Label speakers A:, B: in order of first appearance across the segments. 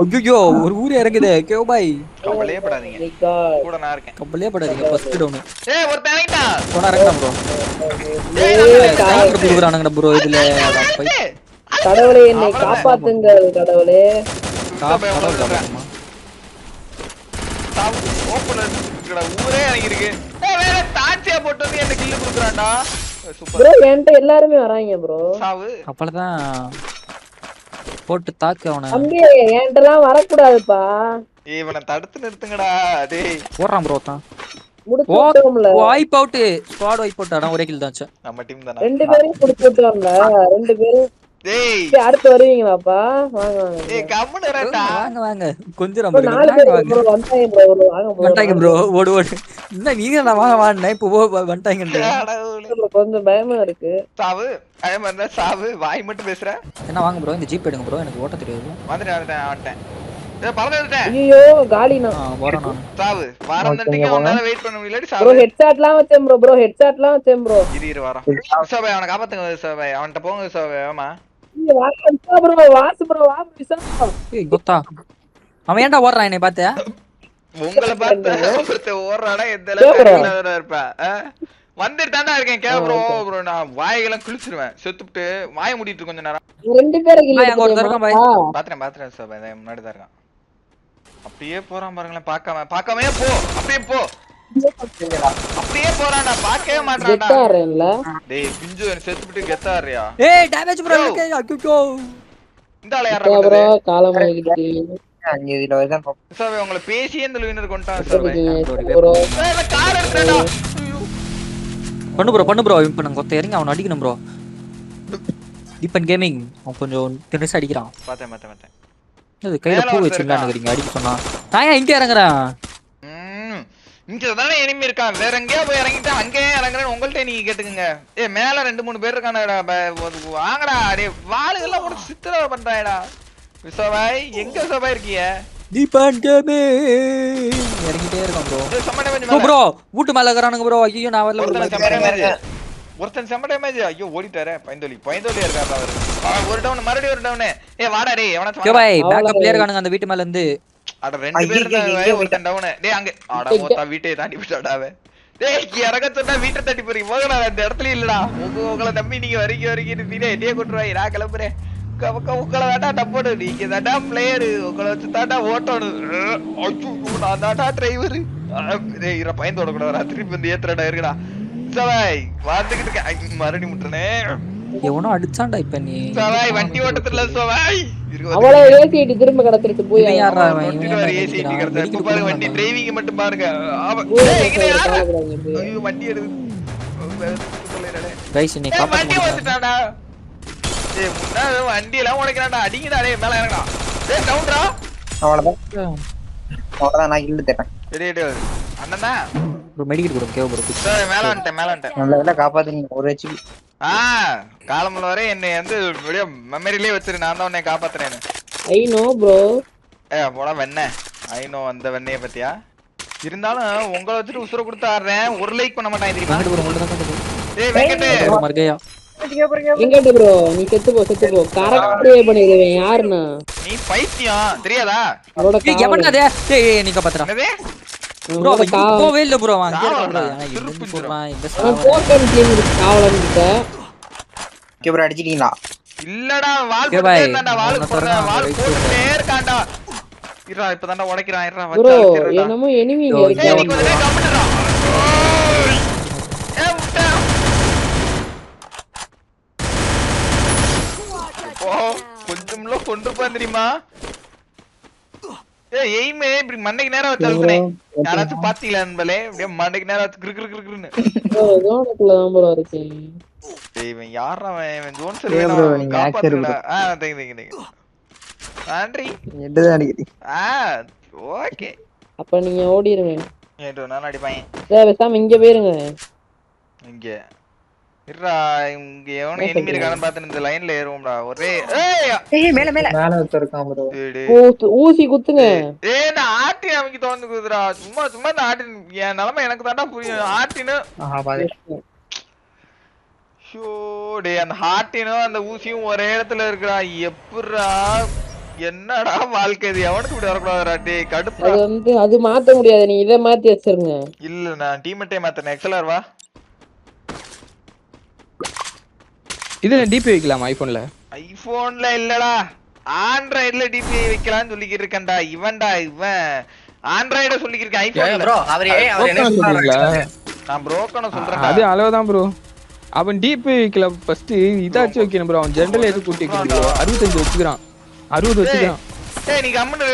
A: ஐயோ ஒரு ஊரே இறங்குதே. கேவ் பாய்.
B: கவலையே படாதீங்க. கூட நான் இருக்கேன்.
A: கம்பலே படாதீங்க. ஃபர்ஸ்ட் டவுன்
B: ஏய் ஒருத்தன் இறங்கிட்டான்
A: போனா இறங்கலாம் ப்ரோ
C: ஏய்,
A: கார் குடுக்குறானுங்கடா ப்ரோ இதுல.
C: கடவுளே என்னை. காப்பாத்துங்கள் கடவுளே.
B: இருக்குடா, ஊரே இறங்கிருக்கு ஏய், வேற தாட்சியா போட்டு வந்து என்ன சூப்பர்
C: ப்ரோ என்கிட்ட எல்லாருமே வராங்க ப்ரோ
B: சாவு.
A: அப்பளதான் போட்டு தாக்கு அவனை.
C: தம்பி என்கிட்ட எல்லாம் வரக்கூடாதுப்பா.
B: ஏய், இவனை தடுத்து நிறுத்துங்கடா டேய்.
A: போடுறான் ப்ரோ தான்
C: முடிச்சு விட்டோம்ல.
A: Vibe out squad vibe out ஆனா ஒரே கில் தான் ஆச்சு.
B: நம்ம டீம் தானே?
C: ரெண்டு பேரையும் முடிச்சு விட்டோம்ல ரெண்டு பேரும்.
B: டேய்.
C: அடுத்து வருவீங்களாப்பா? வாங்க வாங்க
B: ஏய் கம்முனு இருடா.
A: வாங்க வாங்க. கொஞ்சம்
C: bro,
A: நம்ம
C: நாலு பேர் ப்ரோ வந்தாங்க ப்ரோ வாங்க bro.
A: வந்துட்டாங்க. ப்ரோ ஓடு ஓடு. என்ன நீங்க நான் வாங்க வாங்க. இப்போ
C: bro, கொஞ்சம் பயமா இருக்கு.
B: சாவு அதே மாதிரி தான் சாவு. வாய் மட்டும் பேசுற.
A: என்ன வாங்க ப்ரோ இந்த ஜீப் எடுங்க ப்ரோ எனக்கு ஓட்ட தெரியாது
B: வந்துட்டேன் வந்துட்டேன் வந்துட்டேன்.
C: ஐயோ
A: போறேன் நான்.
B: சாவு பறந்துட்டீங்க உன்னால வெயிட் பண்ண முடியலடி
C: ப்ரோ
B: சாவு.
C: ஹெட்ஷாட்லாம் வச்சேன் ப்ரோ ப்ரோ ஹெட்ஷாட்லாம் வச்சேன் ப்ரோ
B: இரு இரு வரோம். விசாபாய் அவனை காப்பாத்துங்க விசாபாய் அவன்கிட்ட போங்க விசாபாய் ஆமா
C: ப்ரோ ப்ரோ
A: அவன் ஏன்டா ஓடுறான் என்னை பார்த்து?
B: உங்களை பார்த்து ஓடுறானா எந்த அளவுக்கு? வந்துட்டு தாண்டா இருக்கேன் கே ப்ரோ ப்ரோ நான் வாயெல்லாம் கிழிச்சிருவேன். செத்துப்புட்டு வாய மூடிட்டு கொஞ்ச நேரம்.
C: ரெண்டு பேரை கில்
A: பாய், அங்க ஒருத்தன் இருக்கான் பாய்.
B: பாத்துறேன் பாத்துறேன் இதோ முன்னாடி தான் இருக்கான். அப்படியே போறான் பாருங்களேன் பார்க்காம பார்க்காம போ. அப்படியே போ. அப்படியே போறான்டா பார்க்கவே மாட்டான்டா
C: கெட்டாறேன்ல
B: டேய் பிஞ்சு செத்துப்புட்டு கெத்தாரியா?
A: ஏய் டேமேஜ் ப்ரோ எனக்கு ஐயோ
B: இந்த ஆளை யாரா
C: ப்ரோ காலம் ஆகிடுச்சு
D: அஞ்சு இதுல வருதான்.
B: விசாபாய் உங்களை பேசியே இந்த வினர் கொண்டான் விசாபாய்
C: ப்ரோ
B: கார் எடுத்துடா
A: பண்ணு ப்ரோ பண்ணு ப்ரோ இப்போ நான் கொத்த இறங்கி அவனை அடிக்கணும் ப்ரோ தீபன் கேமிங் அவன் கொஞ்சம் தினசு அடிக்கிறான்.
B: பார்த்தேன் பார்த்தேன் பார்த்தேன்.
A: இது கையில பூ வச்சுக்கலான்னு அடிக்க சொன்னா. நான் ஏன் இங்க இறங்குறேன்
B: இங்க தானே enemy இருக்கான். வேற எங்கேயோ போய் இறங்கிட்டா அங்கேயே இறங்குறேன்னு உங்கள்ட்ட நீங்க கேட்டுக்குங்க. ஏ மேல ரெண்டு மூணு பேர் இருக்கானடா வாங்கடா. டே வாளுகள்லாம் ஒரு சித்திர பண்றாயடா. விசவாய் எங்க விசவாய் இருக்கீங்க
A: இறங்கிட்டே இருக்கான் ப்ரோ
B: செம்ம damage
A: ப்ரோ வீட்டு மேல இருக்கிறானுங்க ப்ரோ ஐயோ நான் வரல
B: ஒருத்தன்
A: bro.
B: செம்ம. ஒருத்தன் செம்ம டேமேஜ் ஐயோ ஓடிட்டாரே பைந்தோலி. இருக்காரு அவரு. ஒரு டவுன் மறுபடியும் ஒரு டவுன் ஏ வாடா டேய்.
A: பாய் அந்த வீட்டு மேல இருந்து
B: அட ரெண்டு பேர் இருந்தாங்க, ஒருத்தன் டவுன் டேய் அங்க அட மொத்தா வீட்டை தாண்டி போயிட்டாடா அவன் டேய் இறங்க சொன்னா வீட்டை தட்டி போறீங்க போக நான் அந்த இடத்துல இல்லடா உங்க உங்களை நம்பி நீங்க வரீங்க வரீங்க நீனே என்னைய கொண்டுருவாங்க நான் கிளம்புறேன் உங்களை தாண்டா நம்பணும் நீங்க தாண்டா பிளேயரு உங்களை வச்சு தாண்டா ஓட்டணும் ஐயோ நான் தாண்டா டிரைவர் டேய் இர பயந்து ஓடக்கூடாது திருப்பி வந்து ஏத்துறடா இருக்குடா சவாய் வந்துகிட்டு இருக்கேன். ஐ, மறுபடியும் முட்டுறனே.
A: எவனோ அடிச்சான்டா இப்ப நீ.
B: சவாய் வண்டி ஓட்டத்துல சவாய்.
C: அவளை ஏசிட்டு திரும்ப கடத்திட்டு போய்
A: இவன் யார்றா அவன்? இவன்?
B: நொட்டிடுவாரு
A: என்ன
B: ஏசி
A: நினைக்கிறான்?
B: கிடத்த
A: வெடிக்க
B: பாருங்க வண்டி. டிரைவிங் மட்டும் பாருங்க. யாரா? ஐயோ வண்டி சொல்லிடுறேன்.
A: கைஸ்
B: ஏய்,
A: காப்பாத்த
B: வண்டி
A: முடியல.
B: ஏய் முன்னாடி வண்டி எல்லாம் உடைக்கிறான்டா. அடிங்கடா டேய் மேல இறங்கடா. டேய் டவுன்டா.
D: அவ்வளவுதான். அவ்வளவுதான் நான் இல்ல
B: டேய் டேய் அண்ணன்
A: கேவ் ப்ரோ
B: மேல வந்துட்டேன் மேல வந்துட்டேன்.
D: நல்ல வேலை காப்பாத்துனீங்க ஒரு ஹெச்பி
B: ஆ காலமுள்ள வரை என்னை வந்து அப்படியே மெமரியிலே வச்சிரு. நான் தான் உன்னை காப்பாத்துறேன்னு.
C: ஐ நோ ப்ரோ
B: ஏ போடா வெண்ண ஐநோ அந்த வெண்ணைய பத்தியா? இருந்தாலும் உங்களை வச்சுட்டு உசுர கொடுத்து ஆடுறேன். ஒரு லைக் பண்ண மாட்டான் தெரியுமா? ஏய்
A: மர்கையா.
C: எங்கிட்ட ப்ரோ நீ செத்து போ செத்து போ. கரெக்டே பண்ணிடுவேன் யாருண்ணா
B: நீ பைத்தியம் தெரியாதா?
C: அவரோட
A: ஏய் ப்ரோ போவே இல்ல ப்ரோ சாவறான்
C: போக்கன் டீம் காவலன் கிட்ட
D: கேப்ரா அடிச்சிட்டீங்களா?
B: இல்லடா வால். இருந்தான்டா. வால்
A: திறந்தா
B: வால் இருக்கான்டா. இப்பதான்டா உடைக்கிறான்.
C: ப்ரோ
B: வச்சு
C: என்னமோ எனிமி இருக்கு
B: கொஞ்ச நேரம் கம்முனுடா ஓய் ஏய் முட்டை ஓ கொஞ்சம்ல கொண்டிருப்பான் தெரியுமா? ஏய் எய்மே இப்படி மண்டைக்கு நேரா வச்சு அழுத்துனேன் யாராச்சும் பாத்தீங்களா நண்பலே அப்படியே மண்டைக்கு நேரா வச்சு கிரு கிரு கிரு கிருன்னு.
C: ஜோனுக்குள்ள தான் ப்ரோ இருக்கேன்
B: டேய் இவன் யாரா அவன்? இவன் ஜோன்
D: நீங்க actor
B: காப்பாத்துடா ஆ தேங்க தேங்க தேங்க நன்றி.
D: எட்டுதான் அடிக்கிறீங்க?
B: ஆ ஓகே
C: அப்ப நீங்க ஓடிருங்க.
B: ஏட்டோ நான் அடிப்பேன்.
C: சார் பேசாம இங்க போயிருங்க.
B: இங்க. இருடா இங்க எவனும் எனிமி இருக்கான்னு பார்த்து இந்த லைன்ல ஏறுவோம்டா. ஒரே ஏய்
D: மேல மேல. மேல இருக்கான் ப்ரோ.
C: ஊசி குத்துங்க.
B: ஏய் நான் ஆட்டி அமைக்க தோந்து குதுரா சும்மா சும்மா இந்த ஆட்டின் என் நிலைமை எனக்கு தாண்டா புரியும். ஆட்டினு
D: ஆஹா பாரு
B: ஷோ டேய் அந்த ஹார்ட்டினும் அந்த ஊசியும் ஒரே இடத்துல இருக்குடா. எப்படிடா என்னடா வாழ்க்கை இது? எவனுக்கு இப்படி வரக்கூடாதுடா. டேய் கடுப்பா.
C: அது வந்து அது மாத்த முடியாது. நீ இதை மாத்தி வச்சிருங்க.
B: இல்ல நான் டீமேட்டே மாத்தனேன் எக்ஸலர் வா?
E: இது டிபி வைக்கலாமா ஐபோன்ல
B: ஐபோன்ல இல்லடா. ஆண்ட்ராய்டுல டிபிஐ வைக்கலாம்னு சொல்லிக்கிட்டு இருக்கேன்டா இவன்டா இவன். ஆண்ட்ராய்ட சொல்லிக்கிட்டு இருக்கேன் ஐபோன்ல
D: ப்ரோ அவர் அவர் என்ன சொல்றாரு?
B: நான் புரோக்கன சொல்றேன்
E: அது அளவுதான் ப்ரோ அவன் டிபி வைக்கல ஃபர்ஸ்ட் இதாச்சும் வைக்கணும் ப்ரோ அவன் ஜென்ரல் எது கூட்டி வைக்கணும் bro. அறுபத்தஞ்சு வச்சுக்கிறான். அறுபது வச்சுக்கிறான்.
B: டேய் நீ கம்மன் ஒரு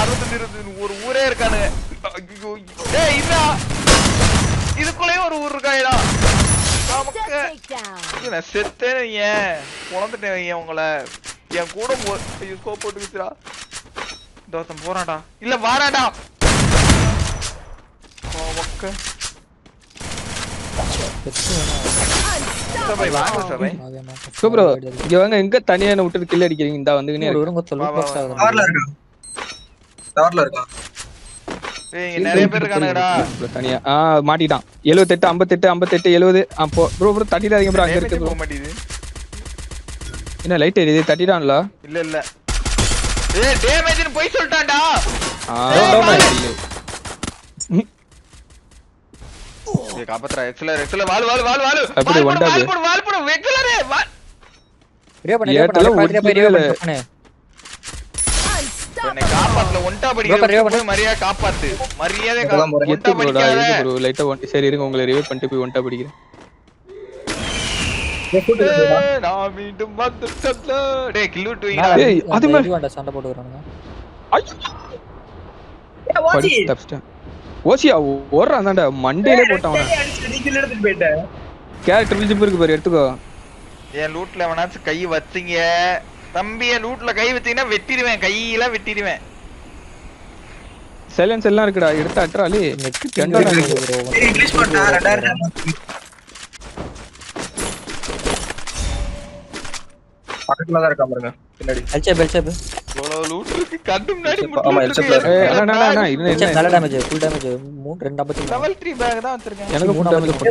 B: அறுபத்தஞ்சு இருபது ஒரு ஊரே இருக்கானுங்க. ஐயோ டேய் இதா இதுக்குள்ளேயும் ஒரு ஊர் இருக்காயடா நமக்கு ஐயோ, நான் செத்தேன் ஏன்? குழந்துட்டேன் ஏன் உங்களை? என் கூட ஐயோ ஸ்கோப் போட்டு இந்த ஒருத்தன் போறான்டா. இல்ல வாராடா ஓகே சபை வாங்க சபை.
E: ஸோ ப்ரோ இங்க வாங்க எங்க தனியா விட்டுட்டு கில் அடிக்கிறீங்க? இந்த வந்துக்கினே
A: ஒரு
E: இருக்கு
A: வரும் கொத்த
B: வா,
A: loot
B: வா,
A: box
B: வா.
A: ஆகுது
D: டவர்ல இருக்கான்
B: ஏய் இங்க நிறைய பேர் இருக்கானுங்கடா.
E: தனியா. ஆ மாட்டிட்டான். எழுபத்தெட்டு ஐம்பத்தெட்டு ஐம்பத்தெட்டு எழுபது அப்போ ப்ரோ ப்ரோ தட்டிடாதீங்க ப்ரோ அங்க இருக்கு ப்ரோ
B: போக மாட்டேங்குது.
E: என்ன லைட் எரியுது தட்டிடான்ல?
B: இல்ல இல்ல. ஏய் டேமேஜ்னு போய் சொல்லிட்டான்டா.
E: ஆ
B: ஏய் காப்பாத்துறா எக்ஸலர் எக்ஸலர் வால் வால் வால் வால்.
E: அப்படி ஒண்டாது.
B: வால் போடு வால் போடு. எக்ஸலரே வால்
A: Revive பண்ணு, revive பண்ணு, revive பண்ணு,
B: காப்பாத்தல. ஒன்டா படிக்கிற மரியாதை காப்பாத்து. மரியாதை. ஒன்டா படிக்காத.
E: இருக்கு ப்ரோ லைட்டா ஒன் சரி இருங்க உங்களை ரிவைவ் பண்ணிட்டு போய் ஒன்ட்டா பிடிக்கிறேன்.
B: நான் மீண்டும் வந்துட்டல டேய் கில் விட்டு வைங்கடா
A: மேல
E: ஏய்,
A: அந்த
E: அது மேல-
A: இதுவாண்ட சண்டை போட்டுக்கிறானுங்க.
E: படி தப்பிச்சிட்டேன். ஓசியா ஓடுறான் தான்டா மண்டையிலே போட்டான் அவனை.
D: எடுத்துட்டு போயிட்டேன்.
E: கேரக்டர் ஜிப் இருக்கு பாரு எடுத்துக்கோ.
B: என் லூட்ல எவனாச்சும் கை வச்சீங்க. தம்பி என் லூட்ல கை வச்சீங்கன்னா வெட்டிடுவேன் கையில வெட்டிடுவேன்.
E: சைலன்ஸ் எல்லாம் இருக்குடா எடுத்து அட்ராலி.
D: இங்கிலீஷ் போட்டா ரெண்டாயிரம் பக்கத்துல தான் இருக்கான் பாருங்க பின்னாடி.
A: Elchab, Elchab.
B: இவ்வளவு லூட் இருக்கு கண்ணு முன்னாடி
D: ஆமா, எல்சப் player.
E: ஏய் அண்ணா அண்ணா அண்ணா இருங்க
A: Elchab
E: இருங்க
A: நல்ல damage, full damage. மூணு, ரெண்டு.
B: லெவல் த்ரீ பேக் தான் வச்சிருக்கேன்.
E: எனக்கு டேமேஜ்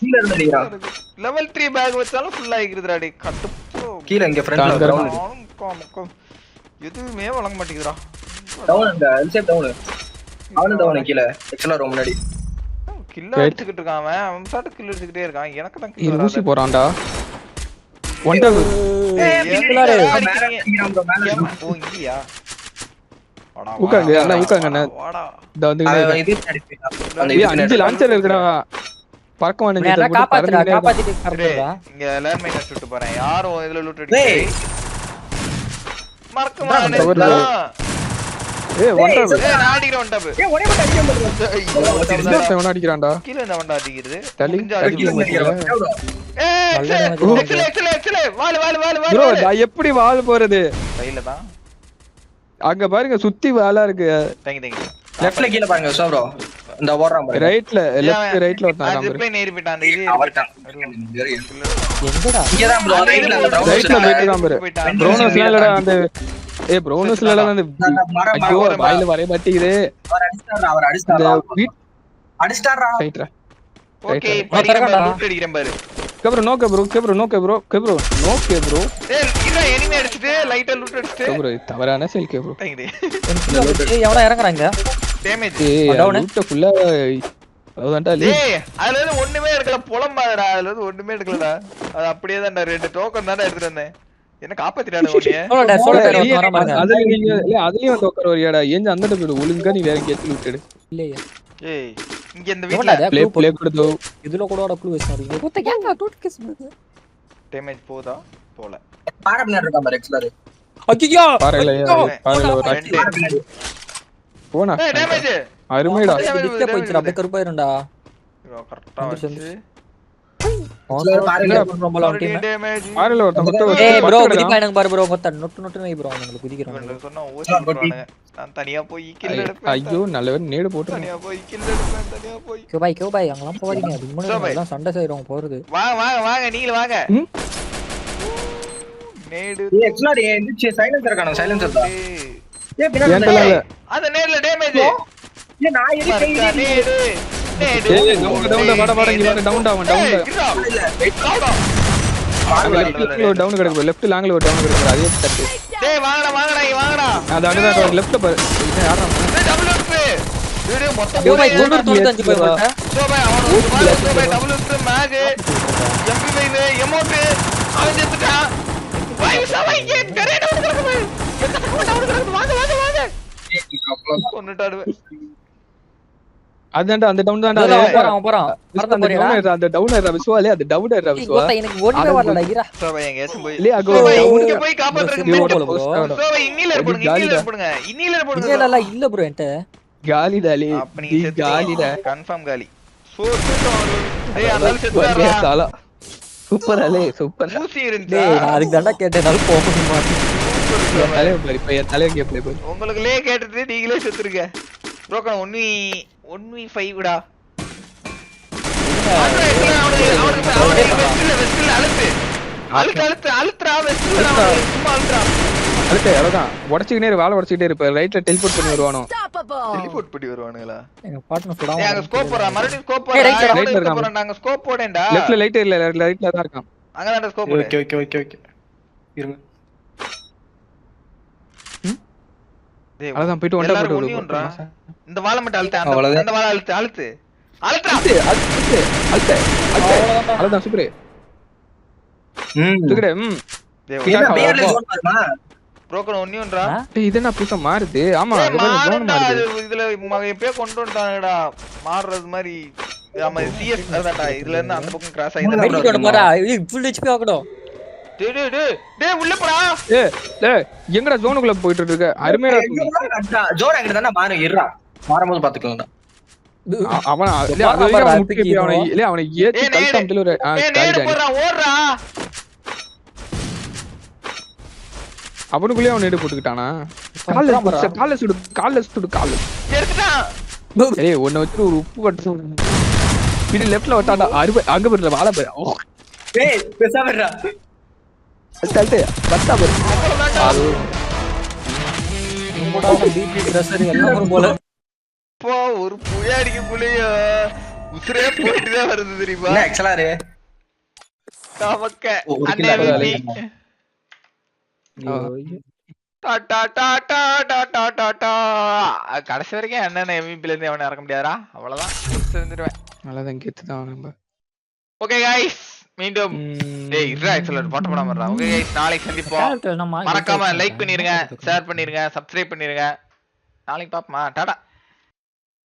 D: கீழ இருந்து
B: லெவல் த்ரீ பேக் வச்சாலும் ஃபுல் ஆகிக்குதுடா
D: கீழ இங்க ஃப்ரண்ட்ல
B: முக்கம் எதுவுமே வழங்க மாட்டேங்குதுடா.
D: டவுன் இந்த எல்சேப் டவுன் அவனும் டவுன் கீழ. எக்ஸலர் ரூம் முன்னாடி.
B: கில்ல அடிச்சுக்கிட்டு இருக்கான் அவன். அவன் சாட்டு கில் அடிச்சுக்கிட்டே இருக்கான். எனக்கு தான் கில்
E: ஊசி போறான்டா.
D: Bro, மேல
B: ஏம்மா? ஓ இங்கயா?
E: ஊக்காங்க,
B: வாடா,
E: அண்ணா,
B: வாடா,
E: ஊக்காங்க, அண்ணா.
B: வாடா.
E: இந்த வந்து
D: அவன் இது. அந்த
E: அஞ்சு. லான்ச்சர் இருக்குடா பறக்க வேண்டியது
A: காப்பாத்துடா, காப்பாத்திட்டு.
B: இங்க லேண்ட் மைன் சுட்டு போறேன். யாரும் இதுல லூட்
D: டேய்.
B: மறக்க மாட்டேன்.
E: ஏய் ஒன்டா
B: ஏய் நான் அடிக்கிறேன் ஒன் டாப்
D: ஏய், ஒரே மட்டும் அடிக்க
E: அடிக்கிறான்டா.
B: கீழ இந்த வண்டா
E: தள்ளி.
D: அடிக்கிறான்.
B: ஏய், எக்ஸலே, எக்ஸலே, எக்ஸலே,
E: ப்ரோ. நான் எப்படி வால் போறது?
B: கையில தான்.
E: அங்க பாருங்க சுத்தி வாலா இருக்கு.
D: லெஃப்ட்ல கீழ பாருங்க சோ ப்ரோ இந்த ஓடுறான்
E: ரைட்ல லெஃப்ட் ரைட்ல ஒருத்தன்
B: போயிட்டான், அந்த இது
D: அவர்தான்
A: எங்கடா?
D: இங்கதான் ப்ரோ ரைட்ல
E: ரைட்ல போயிட்டு இருக்கான் பாரு
B: போயிட்டான்.
E: ப்ரோனஸ்லாம் இல்லடா அந்த ஏய் ப்ரோனஸ்ல எல்லாம் அந்த ஐயோ வாயில வரைய மாட்டேங்குது
D: அவர் அடிச்சாரா அவர் அடிச்சாரா அடிச்சாரா
E: ரைட்ரா
B: ஓகே. இப்ப அடிக்கிறேன். பாரு.
E: கப்ரோ நோ கப்ரோ கப்ரோ நோ கப்ரோ கப்ரோ நோ கப்ரோ
B: ஏய், இருடா, enemy அடிச்சிட்டு, ஆ loot அடிச்சிட்டு.
E: கப்ரோ தவறான செயல் கப்ரோ.
A: ஏய், எவனா இறங்குறாங்க
E: ஃபுல்லா லீ
B: ஏய், அதுல இருந்து ஒண்ணுமே எடுக்கல புலம்பாதடா அதுல இருந்து ஒண்ணுமே எடுக்கலடா. அது அப்படியே தான்டா ரெண்டு டோக்கன் தான்டா எடுத்துட்டு வந்தேன். என்ன.
E: அதுல நீங்க இல்ல அதுலயும் வந்து உட்கார வரியாடா ஏஞ்சு அந்த போயிடு ஒழுங்கா நீ வேற எங்கேயாச்சும் விட்டுடு.
A: இல்லையே.
B: ஏய் இங்க இந்த வீட்ல?
E: ப்ளே ப்ளே
A: இதுல கூட clue வச்சிருக்காங்க. கொத்த கேங்கா, டூட் கிஸ் பண்ணுது.
B: டேமேஜ் போதா? போல.
D: பின்னாடி பாரு எக்ஸலர்
E: ஒரு
B: ரெண்டு.
E: போனா
B: டேமேஜ்
E: அருமைடா
A: display போயிடுச்சுடா, அப்படியே கருப்பாயிரும்டா.
B: கரெக்டா
A: வந்துருச்சு,
B: வந்துச்சு
A: சண்டை செய்றவங்க போறது.
B: வாங்க ஏ நேர்ல damage
E: down down down down left லாங்ல ஒரு டவுன் கிடக்கு
B: டேய் வாங்கடா வாங்கடா இங்க வாங்கடா.
E: அது அடுத்த லெஃப்ட் பாரு. அவன்?
B: ஒரு பாரு சோ பை டபுள்
E: அதான்டா டவுன் அந்த டவுன் அந்த டவுன் ஆயிரா விஸ்வாலே அது டவுன்
B: ஆயிரா
A: இல்ல ப்ரோ என்கிட்ட
B: காலி
E: டாலி
B: கன்ஃபார்ம் காலி. சோ டேய்
E: சூப்பர் அலே சூப்பர்.
A: டேய் நான் அதுக்கு தான்டா கேட்டேன் போக
E: மாட்டேன்
B: உங்களுக்குள்ளே கேட்டுட்டு நீங்களே செத்துருங்க. Broken one V one V ஃபைவ்டா அழுத்து. அழுத்து அழுத்துறா வெஸ்ட்ல சும்மா அழுத்துறா
E: அடுத்து அவ்வளவுதான். உடச்சுக்கிட்டே இரு, வாழை உடச்சுக்கிட்டே இருப்ப ரைட்ல டெலிபோர்ட் பண்ணி வருவானோ?
B: டெலிபோர்ட் பண்ணி வருவானுங்களா?
A: எங்க சுடாம
B: ஏய் அங்க ஸ்கோப் போறா மறுபடியும் ஸ்கோப் போறா
A: side,
E: right ல இருக்கான்.
B: நாங்க ஸ்கோப் போடேன்டா.
E: லெஃப்ட்ல லைட் இல்ல ரைட்ல தான் இருக்கான்.
B: அங்க தான் scope
D: okay okay okay okay இருங்க.
E: அதான் போயிட்டு ஒண்டா போட்டு
B: இந்த வாழை மட்டும் அழுத்து அந்த அந்த வாழை அழுத்து அழுத்து.
E: அழுத்து அழுத்து அழுத்து அழுத்து. அழுதான் சூப்பர்.
D: ம்.
E: சூப்பர் ம். புரோக்கர் ஒன்னியோன்றா புதுசா மாறுது? ஆமா மாறுது.
B: இதுல எப்பயோ கொண்டு வந்துட்டாங்கடா. மாறுறது மாதிரி சிஎஸ் அதான்டா இதுல இருந்து அந்த பக்கம் கிராஸ் ஆகி
A: போடா
E: ஃபுல் ஹெச்பி எங்கடா ஜோனுக்குள்ள போயிட்டு இருக்க. அருமையா
D: ஜோன்
E: அவனை இல்ல
A: அவனுக்குள்ளே
E: அவன்
B: நேடு
E: போட்டுக்கிட்டானா? கால்ல வச்சு உப்பு பட்டு இது வட்டாடா அருமை அங்க போயிடுற வாழை போய் அசால்ட்டு பத்தா
B: போரு ஒரு புய அடிக்க புள்ளைய? உசுரே கடைசி வரைக்கும் அண்ணன் எம்இபில இருந்து அவனை இறக்க முடியாதா அவ்வளவுதான். தெரிஞ்சிருவேன்
E: அவ்வளவுதான் கெத்து
B: ஓகே காய்ஸ் மீண்டும். டேய் இருடா ஆக்சுவலா போட்ட படம் வர்றா ஓகே கைஸ் நாளைக்கு சந்திப்போம். மறக்காம லைக் பண்ணிருங்க ஷேர் பண்ணிருங்க சப்ஸ்கிரைப் பண்ணிருங்க. நாளைக்கு பாப்போமா? டாடா.